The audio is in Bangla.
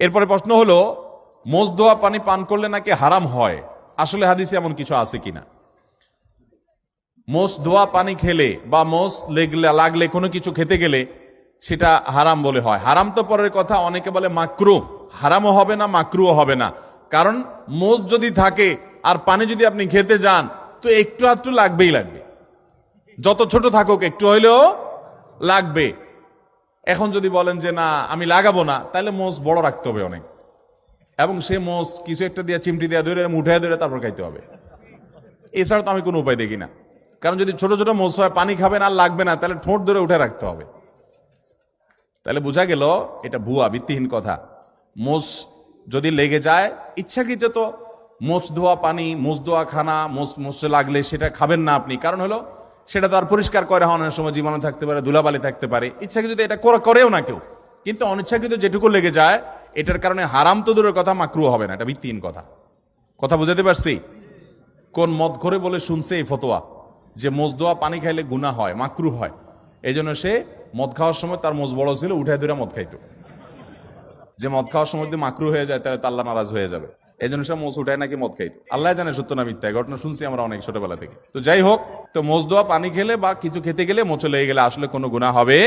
এরপরে প্রশ্ন হলো মোজ ধোয়া পানি পান করলে নাকি হারাম হয়? আসলে হাদিসে এমন কিছু আছে কিনা? মোষ ধোয়া পানি খেলে বা মোষ লেগলে, লাগলে কোনো কিছু খেতে গেলে সেটা হারাম বলে হয়। হারাম তো পরের কথা, অনেকে বলে মাকরু। হারামও হবে না, মাকরুও হবে না। কারণ মোষ যদি থাকে আর পানি যদি আপনি খেতে যান, তো একটু আধটু লাগবেই লাগবে। যত ছোট থাকুক, একটু হইলেও লাগবে। এখন যদি বলেন যে না, আমি লাগাবো না, তাহলে মোষ বড় রাখতে হবে অনেক। এবং সে মোষ কিছু একটা দিয়ে চিমটি দিয়ে ধরে, উঠায় ধরে তারপর খাইতে হবে। এছাড়া তো আমি কোনো উপায় দেখি না। কারণ যদি ছোট ছোট মোষ হয়, পানি খাবেন আর লাগবে না, তাহলে ঠোঁট ধরে উঠে রাখতে হবে। তাহলে বোঝা গেল, এটা ভুয়া, ভিত্তিহীন কথা। মোষ যদি লেগে যায়, ইচ্ছাকৃত তো, মোষ ধোয়া পানি, মোষ ধোয়া খানা, মোষ মোষে লাগলে সেটা খাবেন না আপনি। কারণ হলো সেটা তো আর পরিষ্কার করে হওয়ার সময় জীবাণু থাকতে পারে, ধুলাবালি থাকতে পারে। ইচ্ছাকৃত এটা করা করেও না কেউ। কিন্তু অনিচ্ছাকৃত যেটুকু লেগে যায়, এটার কারণে হারাম তো দূরের কথা মাকরু হবে না। এটা ভিত্তিহীন কথা। কথা বুঝাতে পারছি? কোন মদ করে বলে শুনছে এই ফতোয়া? যে মোজ দোয়া পানি খাইলে গুণা হয় মাকরু হয়। এই জন্য সে মদ খাওয়ার সময় তার মোজ বড় ছিল উঠে ধরে মদ খাইতো। যে মদ খাওয়ার সময় যদি মাকরু হয়ে যায়, তাহলে তো আল্লাহ নারাজ হয়ে যাবে। এই জন্য সে মোজ উঠায় নাকি মদ খাইতো। আল্লাহ জানে সত্য না মিথ্যা ঘটনা শুনছি আমরা অনেক ছোটবেলা থেকে। তো যাই হোক তো মোজ দোয়া, পানি খেলে বা কিছু খেতে গেলে মোচে লেগে গেলে আসলে কোনো গুণা হবে?